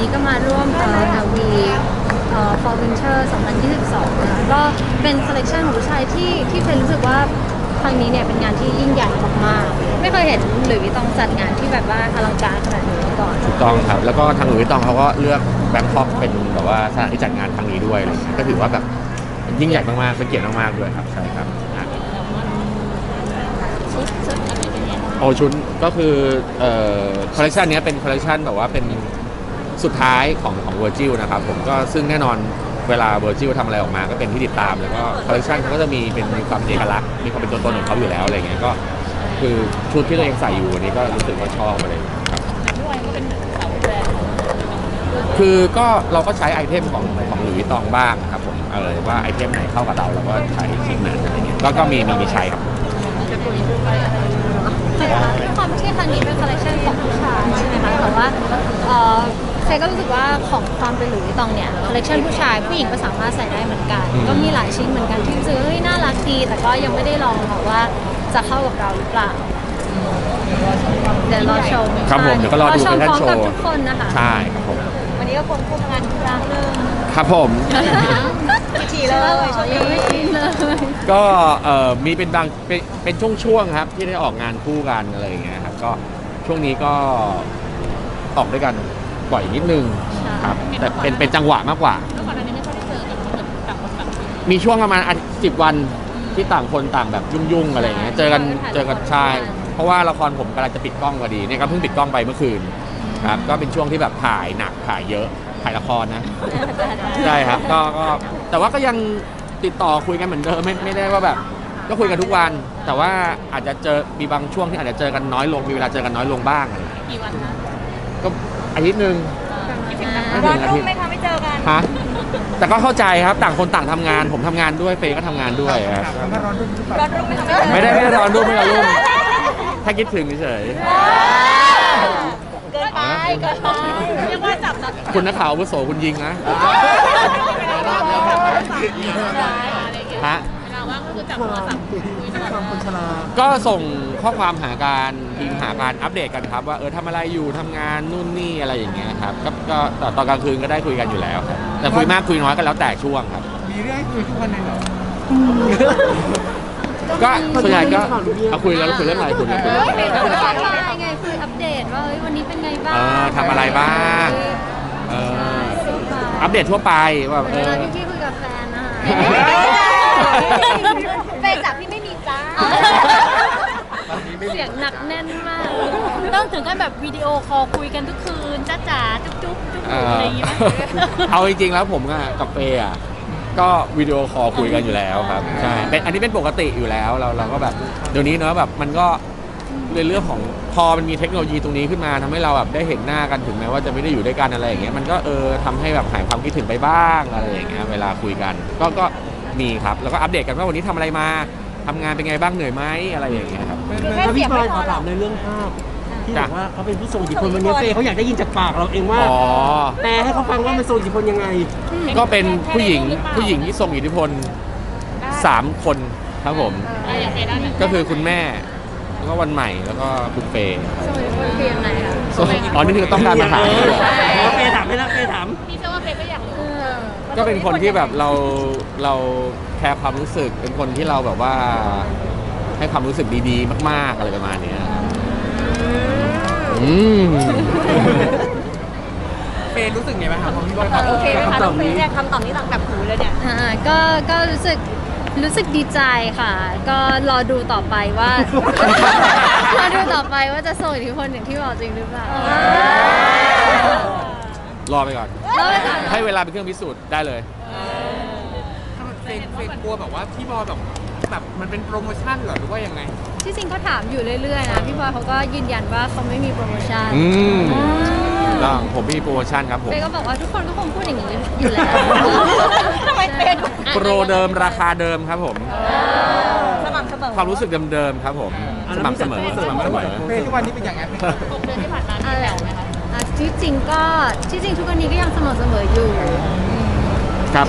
นี้ก็มาร่วมเอ่อวีเอ่อ Fall Winter 2022 นะคะก็เป็นคอลเลคชันของผู้ชายที่ที่เฟยรู้สึกว่าครั้งนี้เนี่ยเป็นงานที่ยิ่งใหญ่มากๆไม่เคยเห็นหรือวิตองจัดงานที่แบบว่าอลังการขนาดนี้มาก่อน ถูกต้องครับ แล้วก็ทางหลุยส์วิตองเขาก็เลือกแบงคอกเป็นแบบว่าสถานที่จัดงานครั้งนี้ด้วยอะไรเงี้ยก็ถือว่าแบบยิ่งใหญ่มากๆเป็นเกียรติมากๆด้วยครับใช่ครับอะชุดชุดอันนี้เป็นยังไงโอชุดก็คือเอ่อคอลเลคชันนี้ยเป็นคอลเลคชันแบบว่าเป็น สุดท้ายของของเวอร์จิลนะครับผมก็ซึ่งแน่นอนเวลาเวอร์จิลทำอะไรออกมาก็เป็นที่ติดตาม แล้วก็คอลเลคชันเขาก็จะมีเป็นมีความเอกลักษณ์มีความเป็นตัวตนของเขาอยู่แล้วอะไรเงี้ยก็คือชุดที่ตัวเองใส่อยู่วันนี้ก็รู้สึกว่าชอบอะไรอย่างเงี้ยครับแต่พี่วายก็เป็นเหมือนสาวแบรนด์ของคือก็เราก็ใช้ไอเทมของของหลุยส์วิตตองบ้างครับผมเออว่าไอเทมไหนเข้ากับเราเราก็ใช้ชิ้นนั้นอะไรเงี้ยก็ก็มีมีมีใช้ครับด้วยความที่ครั้งนี้เป็นคอลเลคชันของผู้ชายใช่ไหมคะแต่ว่าเอ่อ เฟยก็รู้สึกว่าของความเป็นหลุยส์วิตตองเนี่ยคอลเลคชันผู้ชายผู้หญิงก็สามารถใส่ได้เหมือนกันอืมก็มีหลายชิ้นเหมือนกันที่รู้สึกว่าเฮ้ยน่ารักดีแต่ก็ยังไม่ได้ลองค่ะว่าจะเข้ากับเราหรือเปล่าเดี๋ยวรอชมครับผมเดี๋ยวก็รอดูชมแฟพร้อมชั่นโชกับว์ทุกคนนะคะ ใช่ครับผมวันนี้ก็ควงคู่งานครั้งหนึ่งครับผมทีเลย ช่วงยังนี้ไม่ชินเลย ก็เอ่อมีเป็นบางเป็นเป็นช่วงๆครับที่ได้ออกงานคู่กันอะไรอย่างเงี้ยครับก็ช่วงนี้ก็ออกด้วยกัน บ่อยนิดนึงครับแต่เป็นเป็นจังหวะมากกว่า แล้วก่อนหน้านี้ไม่ค่อยได้เจอกันเหมือนต่างคนต่างคุยมีช่วงประมาณอาทิตย์สิบวันที่ต่างคนต่างแบบยุ่งๆอะไรอย่างเงี้ยเจอกันเจอกันใช่เพราะว่าละครผมกำลังจะปิดกล้องพอดีเนี่ยก็เพิ่งปิดกล้องไปเมื่อคืนครับก็เป็นช่วงที่แบบถ่ายหนักถ่ายเยอะถ่ายละครนะใช่ครับก็ก็แต่ว่าก็ยังติดต่อคุยกันเหมือนเดิมไม่ไม่ได้ว่าแบบ ก็คุยกันทุกวัน แต่ว่าอาจจะเจอมีบางช่วงที่อาจจะเจอกันน้อยลงมีเวลาเจอกันน้อยลงบ้างอะไรอย่างเงี้ย กี่วันนะ ก็อาทิตย์หนึ่งคิดถึงนะไม่ถึร้องนอารุ่ทิงตย์ไหมคะไม่เจอกันฮะ แต่ก็เข้าใจครับ ต่างคนต่างทำงาน ผมทำงานด้วย เฟย์ก็ทำงานด้วยครับร้อนรุ่งไหมคะไม่เจอไม่ได้ไม่ได้ร้อนรุ่มไม่ร้อนรุ่มแค่คิดถึงเฉยเกินไปเกินไปเรียกว่าจับนัดๆคุณนักข่าวอาวุโสคุณยิงนะฮะเวลาว่างก็ คือจับโทรศัพท์คุยตลอดก็ส่งข้อความหาการพิมพ์หาการอัปเดตกันครับ ว่าเออทำอะไรอยู่ทำงานนู่นนี่อะไรอย่างเงี้ยครับก็ก็ตอนตอนกลางคืนก็ได้คุยกันอยู่แล้วครับแต่คุยมากคุยน้อยก็แล้วแต่ช่วงครับ มีเรื่องให้คุยทุกวันเลยเหรอก็ส่วนใหญ่ก็เอาคุยแล้วคุยเรื่องอะไรคุยเรื่องอะไรเป็นแบบว่าไงคืออัปเดตว่าเฮ้ยวันนี้เป็นไงบ้างเออทำอะไรบ้างเอออัปเดตทั่วไปว่าเอเวอลาที่พี่คุยกับแฟนนะคะ เฟย์จับพี่ไม่มีจ้าเสียงหนักแน่นมาก ต้องถึงขั้นแบบวิดีโอคอลคุยกันทุกคืนจ้าจ๋าจุ๊บจุ๊บจุ๊บเอจุ๊บออะไรอย่างงี้ไหมเอาจริงๆแล้วผมอะกับเฟย์อะก็วิดีโอคอลคุยกันอยู่แล้วครับใช่เป็นอันนี้เป็นปกติอยู่แล้วเราเราก็แบบเดี๋ยวนี้เนอะแบบมันก็ในเรื่องของพอมันมีเทคโนโลยีตรงนี้ขึ้นมาทำให้เราแบบได้เห็นหน้ากันถึงแม้ว่าจะไม่ได้อยู่ด้วยกันอะไรอย่างเงี้ยมันก็เออทำให้แบบหายความคิดถึงไปบ้างอะไรอย่างเงี้ยเวลาคุยกัน ก็ก็ มีครับ แล้วก็อัปเดตกันว่าวันนี้ทำอะไรมาทำงานเป็นไงบ้างเหนื่อยไหมอะไรอย่างเงี้ยครับถ้าพี่บอยขอถามในเรื่องภาพที่บอกว่าเขาเป็นผู้ทรงอิทธิพลวันนี้เฟย์เขาอยากได้ยินจากปากเราเองว่า อ๋อแปลให้เขาฟังว่ามันทรงอิทธิพลยังไง ก็เป็นผู้หญิงผู้หญิงที่ทรงอิทธิพลสามคนครับผม อะอย่างเฟย์ได้ไหมก็คือคุณแม่ แล้วก็วันใหม่ แล้วก็คุณเฟย์สมัยคนเพียงไหนคะอ๋อนี่คือต้องการมาถามด้วยเหรอเฟย์ถามไม่ละเฟย์ถามพี่ ก็เป็นคนที่แบบเราเราแคร์ความรู้สึก เป็นคนที่เราแบบว่าให้ความรู้สึกดีๆ มากๆอะไรประมาณเนี้ยอืมเฟย์รู้สึกไงบ้างครับของพี่บอยตอบโอเคไหมคะตน้ออบงเฟนี้ย์เนี่ยคำตอบนี้ต่างแบบหูเลยเนี่ย อ่าก็ก็รู้สึกรู้สึกดีใจค่ะ ก็รอดูต่อไปว่า รอดูต่อไปว่าจะส่งอิทธิพลอย่างที่บอกจริงหรือเปล่า รอไปก่อน รอไปก่อนให้เวลาเป็นเครื่องพิสูจน์ได้เลยเฟย์เฟย์กลัวแบบว่าพี่บอยแบบแบบมันเป็นโปรโมชั่นเหรอหรือว่ายังไง ที่จริงเขาถามอยู่เรื่อยๆนะ พี่บอยเขาก็ยืนยันว่าเขาไม่มีโปรโมชั่นอืมต้องผมมีโปรโมชั่นครับผมเฟย์ก็บอกว่าทุกคนก็คงพูดอย่างนี้อยู่แล้วทำไมเป็นโปรเดิมราคาเดิมครับผม สม่ำเสมอความรู้สึกเดิมๆครับผม สม่ำเสมอสม่ำเสมอ เฟย์ทุกวันนี้เป็นอย่างไง หกเดือนที่ผ่านมามีแถวไหมคะ อะที่จริงก็ที่จริงทุกวันนี้ก็ยังสม่ำเสมออยู่ครับ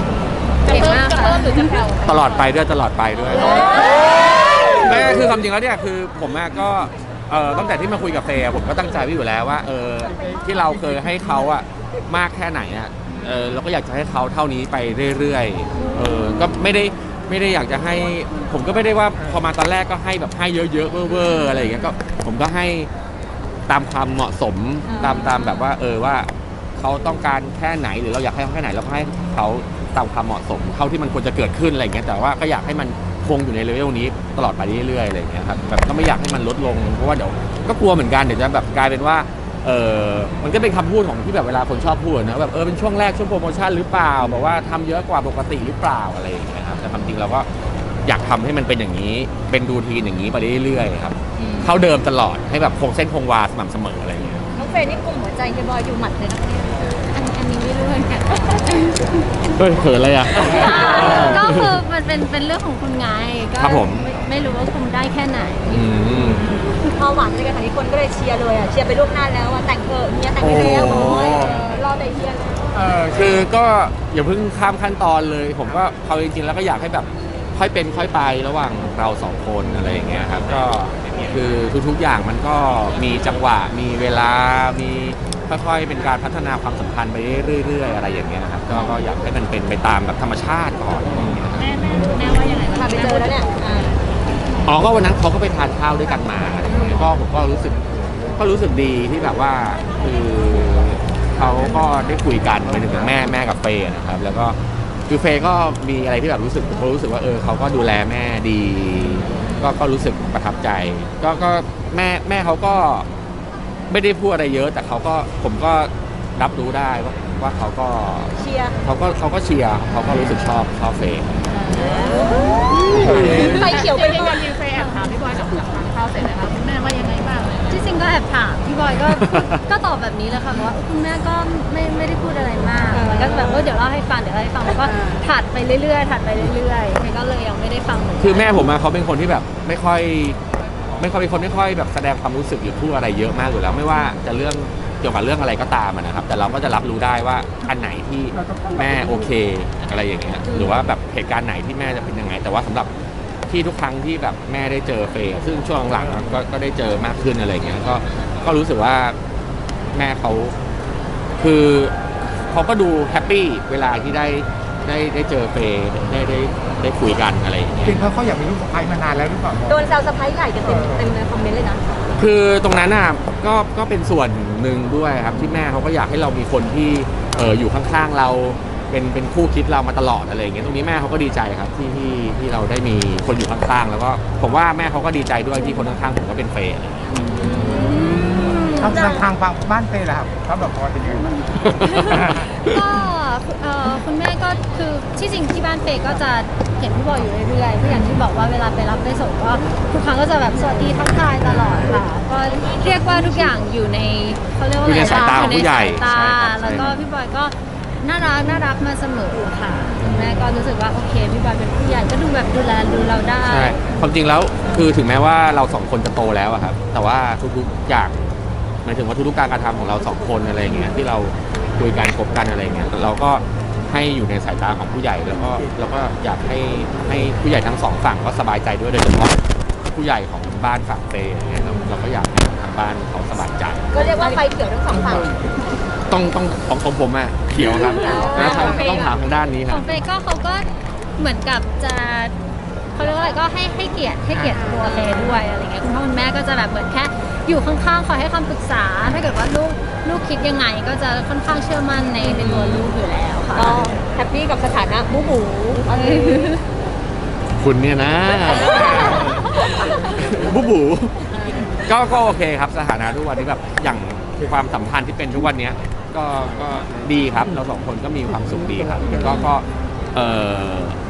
จะเก่งเพิ่มมากจะค่ะเพิ่มหรือจะแผ่วตลอดไปด้วยตลอดไปด้วยไม่คือความจริงแล้วเนี่ยคือผมอะก็เออตั้งแต่ที่มาคุยกับเฟย์อะผมก็ตั้งใจไว้อยู่แล้วว่าเออที่เราเคยให้เขาอะมากแค่ไหนอะเออเราก็อยากจะให้เขาเท่านี้ไปเรื่อยๆเออก็ไม่ได้ไม่ได้อยากจะให้ ผมก็ไม่ได้ว่าพอมาตอนแรกก็ให้แบบให้เยอะๆเวอร์ๆอะไรอย่างเงี้ยก็ผมก็ให้ ตามความเหมาะสมตามตามแบบว่า เออว่าเขาต้องการแค่ไหนหรือเราอยากให้เขาแค่ไหนเราก็ให้เขาตามความเหมาะสมเท่าที่มันควรจะเกิดขึ้นอะไรอย่างเงี้ยแต่ว่าก็อยากให้มันคงอยู่ในเลเวลนี้ตลอดไปเรื่อยๆอะไรอย่างเงี้ยครับแบบก็ไม่อยากให้มันลดลงเพราะว่าเดี๋ยวก็กลัวเหมือนกันเดี๋ยวจะแบบกลายเป็นว่าเออมันก็เป็นคำพูดของที่แบบเวลาคนชอบพูดนะแบบเออเป็นช่วงแรกช่วงโปรโมชั่นหรือเปล่าแบบว่าทำเยอะกว่าปกติหรือเปล่าอะไรอย่างเงี้ยครับแต่ความจริงเราก็ อยากทำให้มันเป็นอย่างนี้ เป็นรูทีนอย่างนี้ไปเรื่อยๆครับ เท่าเดิมตลอดให้แบบคงเส้นคงวาสม่ำเสมออะไรอย่างเงี้ย น้องเฟรนนี่กลุ่มหัวใจเฮียบอยอยู่หมัดเลยนะอันอันนี้ไม่รู้เหมือนกัน เฮ้ยเขินเลยอะ ก็คือมันเป็นเป็นเรื่องของคุณไงก็ครับผม ไไม่รู้ว่าคุมได้แค่ไหน อืม พอหวานเลยกันค่ะที่คนก็เลยเชียร์เลยอะเชียร์ไปล่วงหน้าแล้วอะแต่งเถอะเฮียแต่งไปแล้วโอ้โอ้ยรอแต่เฮียเลยเออคือก็อย่าเพิ่งข้ามขั้นตอนเลย ผมก็เอาจริงๆแล้วก็อยากให้แบบค่อยเป็นค่อยไประหว่างเราสองคนอะไรอย่างเงี้ยครับ ก็ คือทุกๆอย่างมันก็มีจังหวะ มีเวลา มีค่อยๆ เป็นการพัฒนาความสัมพันธ์ไปเรื่อยๆ อะไรอย่างเงี้ยครับก็ก็อยากให้มันเป็นไปตามแบบธรรมชาติก่อนอะไรอย่างเงี้ยครับแม่แม่แม่ว่ายังไงบ้างมาไปเจอแล้วเนี่ยอ่าอ๋อก็วันนั้นเขาก็ไปทานข้าวด้วยกันมาอะไรอย่างเงี้ยก็ผมก็รู้สึกก็รู้สึกดีที่แบบว่าคือเขาก็ได้คุยกันไปถึงแม่แม่กับเฟย์นะครับ แล้วก็คือเฟย์ก็มีอะไรที่แบบรู้สึกผมก็รู้สึกว่าเออเขาก็ดูแลแม่ดี ก็ก็รู้สึกประทับใจ ก็ก็แม่แม่เขาก็ไม่ได้พูดอะไรเยอะ แต่เขาก็ผมก็รับรู้ได้ว่าว่าเขาก็เชียร์เขาก็เขาก็เชียร์เขาก็รู้สึกชอบชอบเฟย์ไฟเขียวไปเป็นหมยัดงไงเฟย์แอบถามพี่บอยหลังจากทานข้าวเสร็จเลยครับคุณแม่ว่ายังไงบ้างเลยที่จริงก็แอบถามพี่บอยก็ก็ตอบแบบนี้เลยค่ะบอกว่าเออคุณแม่ก็ไม่ไม่ได้ ก็แบบเออเดี๋ยวเล่าให้ฟังเดี๋ยวเล่าให้ฟังแล้วก็ถัดไปเรื่อยๆถัดไปเรื่อยๆมันก็เลยยังไม่ได้ฟังเหมือนกันคือแม่ผมอะเขาเป็นคนที่แบบไม่ค่อย ไม่ค่อยเป็นคนไม่ค่อยแบบแสดงความรู้สึกหรือพูดอะไรเยอะมากอยู่แล้วไม่ว่าจะเรื่องเกี่ยวกับเรื่องอะไรก็ตามอะนะครับ แต่เราก็จะรับรู้ได้ว่าอันไหนที่แม่โอเคอะไรอย่างเงี้ยหรือว่าแบบเหตุการณ์ไหนที่แม่จะเป็นยังไง แต่ว่าสำหรับที่ทุกครั้งที่แบบแม่ได้เจอเฟย์ซึ่งช่วงหลังๆก็ก็ได้เจอมากขึ้นอะไรอย่างเงี้ยก็ก็รู้สึกว่าแม่เขาคือ เขาก็ดูแฮปปี้เวลาที่ได้ได้ได้เจอเฟย์ได้ได้ได้คุยกันอะไรอย่างเงี้ยจริงเขาเขาอยากมีลูกสะใภ้มานานแล้วหรือเปล่าโดนแซวสะพ้ายใหญ่กันเต็มเต็มในคอมเมนต์เลยนะ คือตรงนั้นน่ะก็ก็เป็นส่วนหนึ่งด้วยครับที่แม่เขาก็อยากให้เรามีคนที่เอออยู่ข้างๆเราเป็นเป็นคู่คิดเรามาตลอดอะไรอย่างเงี้ยตรงนี้แม่เขาก็ดีใจครับที่ที่ที่เราได้มีคนอยู่ข้างๆแล้วก็ผมว่าแม่เขาก็ดีใจด้วยที่คนข้างๆผมก็เป็นเฟย์อะไรอย่างเงี้ย ทางทางฝั่งบ้านเต้ล่ะครับเขาแบบพอเป็นยังไงบ้างก็เอ่อคุณแม่ก็คือที่จริงที่บ้านเฟย์ก็จะเห็นพี่บอยอยู่เรื่อยๆก็อย่างที่บอกว่าเวลาไปรับไปส่งก็ทุกครั้งก็จะแบบสวัสดีทักทายตลอดค่ะก็เรียกว่าทุกอย่างอยู่ในเขาเรียกว่าอยู่ในสายตาของผู้ใหญ่อยู่ในสายตาใช่ครับแล้วก็ใช่พี่บอยก็น่ารักน่ารักมาเสมอค่ะคุณแม่ก็รู้สึกว่าโอเคพี่บอยเป็นผู้ใหญ่ก็ดูแบบดูแลดูเราได้ ใช่ความจริงแล้วคือถึงแม้ว่าเราสองคนจะโตแล้วอะครับ แต่ว่าทุกๆอย่าง หมายถึงว่าทุกๆการกระทำของเราสองคนอะไรอย่างเงี้ยที่เราคุยกันคบกันอะไรอย่างเงี้ยเราก็ให้อยู่ในสายตาของผู้ใหญ่แล้วก็แล้วก็อยากให้ให้ผู้ใหญ่ทั้งสองฝั่งก็สบายใจด้วยโดยเฉพาะผู้ใหญ่ของบ้านฝั่งเฟย์อย่างเงี้ยเราเราก็อยากให้ทางบ้านเขาสบายใจ ก็เรียกว่าไฟเขียวทั้งสองฝั่ง ต้องต้องของของผมอะเขียวครับนะทางต้องถามทางด้านนี้คขรัอบงเฟย์ก็เขาก็เหมือนกับจะเขาเรียกว่าอะไรก็ให้ให้เกียรติให้เกียรติตัวเฟย์ด้วยอะไรเงี้ยคุณพ่อคุณแม่ก็จะแบบเหมือนแค่ อยู่ข้างๆคอยให้คำปรึกษา ถ้าเกิดว่าลูกลูกคิดยังไงก็จะค่อนข้างเชื่อมั่นในในตัวลูกอยู่แล้วค่ะก็แฮปปี้กับสถานะบูบูคุณเนี่ยนะ บูบูก็ก็โอเคครับสถานะทุกวันนี้แบบอย่างความสัมพันธ์ที่เป็นทุกวันเนี้ยก็ก็ดีครับเราสองคนก็มีความสุขดีครับก็ก็เอ่อ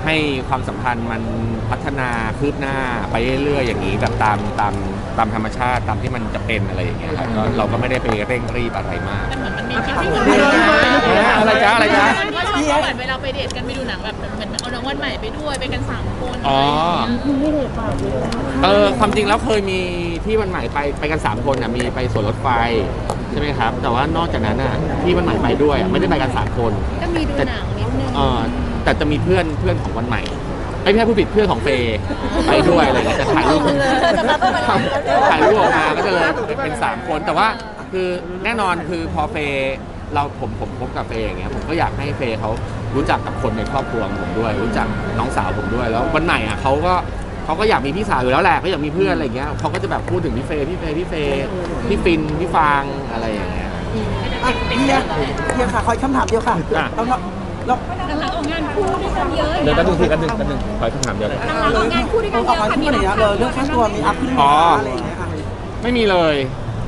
ให้ความสัมพันธ์มันพัฒนาคืบหน้าไปเรื่อยๆอย่างนี้แบบตามตามตามธรรมชาติตามที่มันจะเป็นอะไรอย่างเงี้ยครับก็เราก็ไม่ได้ไปเร่งรีบอะไรมาก เหมือนมันมีคลิปที่อะไรจ๊ะอะไรจ๊ะว่าชอบเหมือนเวลาไปเดทกันไปดูหนังแบบเหมือนเอาน้องวันใหม่ไปด้วยไปกันสามคนอ๋อเออความจริงแล้วเคยมีที่วันใหม่ไปไปกัน3คนอะมีไปสวนรถไฟใช่ไหมครับ แต่ว่านอกจากนั้นอะที่วันใหม่ไปด้วยอะไม่ได้ไปกัน3คนก็มีดูหนังนิดนึงเออ แต่จะมีเพื่อนเพื่อนของวันใหม่ไอ้ยไม่ใช่ผู้ผิดเพื่อนของเฟย์ไปด้วยอะไรอย่างเงี้ยจะถ่ายรูปจะมาเพื่อมาถ่ายรูปออกมาก็จะเลยเป็นเป็นสามคนแต่ว่าคือแน่นอนคือพอเฟย์เราผมผมคบกับเฟย์อย่างเงี้ยผมก็อยากให้เฟย์เขารู้จักกับคนในครอบครัวของผมด้วย รู้จักน้องสาวผมด้วยแล้ววันไหนอะเขาก็เขาก็อยากมีพี่สาวอยู่แล้วแหละเขาอยากมีเพื่อนอะไรเงี้ยเขาก็จะแบบพูดถึงพี่เฟย์พี่เฟย์พี่เฟย์พี่ฟินพี่ฟางอะไรอย่างเงี้ย อะเฮียเฮียค่ะขออีกคำถามเดียวค่ะอะแล้วเราเราหลังๆออกงานคู่ด้วยกันเยอะเดี๋ยวกันหนึ่งทีกันหนึ่งกันหนึ่งขอคำถามเดียวเลยหลังๆออกงานคู่ด้วยกันเอาเยเอาอะมาค่ะพูดหน่อยนะเลยเรื่องค่าตัวมีอัพขึ้นไหมอ๋ออะไรอย่างเงี้ยค่ะไม่มีเลย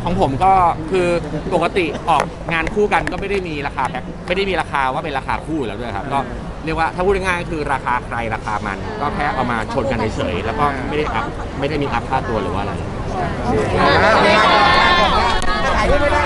ของผมก็คือปกติออกงานคู่กันก็ไม่ได้มีราคาแพ็คไม่ได้มีราคาว่าเป็นราคาคู่อยู่แล้วด้วยครับก็เรียกว่าถ้าพูดง่ายๆก็คือราคาใครราคามัน ก็แค่เอามาชนกันเฉยๆแล้วก็ไม่ได้อัพไม่ได้มีอัพค่าตัวหรือว่าอะไร ถ่ายรูปไม่ได้